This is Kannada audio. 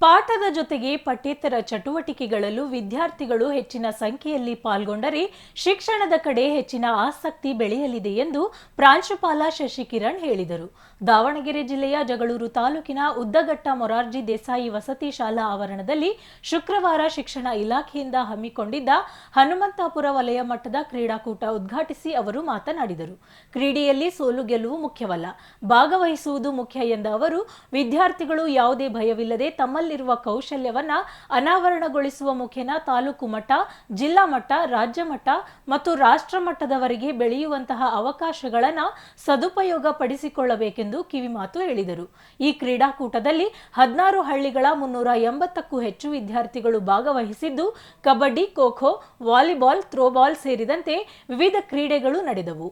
ಪಾಠದ ಜೊತೆಗೆ ಪಠ್ಯೇತರ ಚಟುವಟಿಕೆಗಳಲ್ಲೂ ವಿದ್ಯಾರ್ಥಿಗಳು ಹೆಚ್ಚಿನ ಸಂಖ್ಯೆಯಲ್ಲಿ ಪಾಲ್ಗೊಂಡರೆ ಶಿಕ್ಷಣದ ಕಡೆ ಹೆಚ್ಚಿನ ಆಸಕ್ತಿ ಬೆಳೆಯಲಿದೆ ಎಂದು ಪ್ರಾಂಶುಪಾಲ ಶಶಿಕಿರಣ್ ಹೇಳಿದರು. ದಾವಣಗೆರೆ ಜಿಲ್ಲೆಯ ಜಗಳೂರು ತಾಲೂಕಿನ ಉದ್ದಗಟ್ಟ ಮೊರಾರ್ಜಿ ದೇಸಾಯಿ ವಸತಿ ಶಾಲಾ ಆವರಣದಲ್ಲಿ ಶುಕ್ರವಾರ ಶಿಕ್ಷಣ ಇಲಾಖೆಯಿಂದ ಹಮ್ಮಿಕೊಂಡಿದ್ದ ಹನುಮಂತಾಪುರ ವಲಯ ಮಟ್ಟದ ಕ್ರೀಡಾಕೂಟ ಉದ್ಘಾಟಿಸಿ ಅವರು ಮಾತನಾಡಿದರು. ಕ್ರೀಡೆಯಲ್ಲಿ ಸೋಲು ಗೆಲುವು ಮುಖ್ಯವಲ್ಲ. ಭಾಗವಹಿಸುವುದು ಮುಖ್ಯ ಎಂದ ಅವರು, ವಿದ್ಯಾರ್ಥಿಗಳು ಯಾವುದೇ ಭಯವಿಲ್ಲದೆ ತಮ್ಮಲ್ಲಿರುವ ಕೌಶಲ್ಯವನ್ನು ಅನಾವರಣಗೊಳಿಸುವ ಮುಖೇನ ತಾಲೂಕು ಮಟ್ಟ, ಜಿಲ್ಲಾ ಮಟ್ಟ, ರಾಜ್ಯ ಮಟ್ಟ ಮತ್ತು ರಾಷ್ಟ್ರ ಮಟ್ಟದವರೆಗೆ ಬೆಳೆಯುವಂತಹ ಅವಕಾಶಗಳನ್ನು ಸದುಪಯೋಗ ಪಡಿಸಿಕೊಳ್ಳಬೇಕೆಂದು ಕಿವಿಮಾತು ಹೇಳಿದರು. ಈ ಕ್ರೀಡಾಕೂಟದಲ್ಲಿ ಹದಿನಾರು ಹಳ್ಳಿಗಳ ಮುನ್ನೂರ ಎಂಬತ್ತಕ್ಕೂ ಹೆಚ್ಚು ವಿದ್ಯಾರ್ಥಿಗಳು ಭಾಗವಹಿಸಿದ್ದು, ಕಬಡ್ಡಿ, ಖೋ ಖೋ, ವಾಲಿಬಾಲ್, ಥ್ರೋಬಾಲ್ ಸೇರಿದಂತೆ ವಿವಿಧ ಕ್ರೀಡೆಗಳು ನಡೆದವು.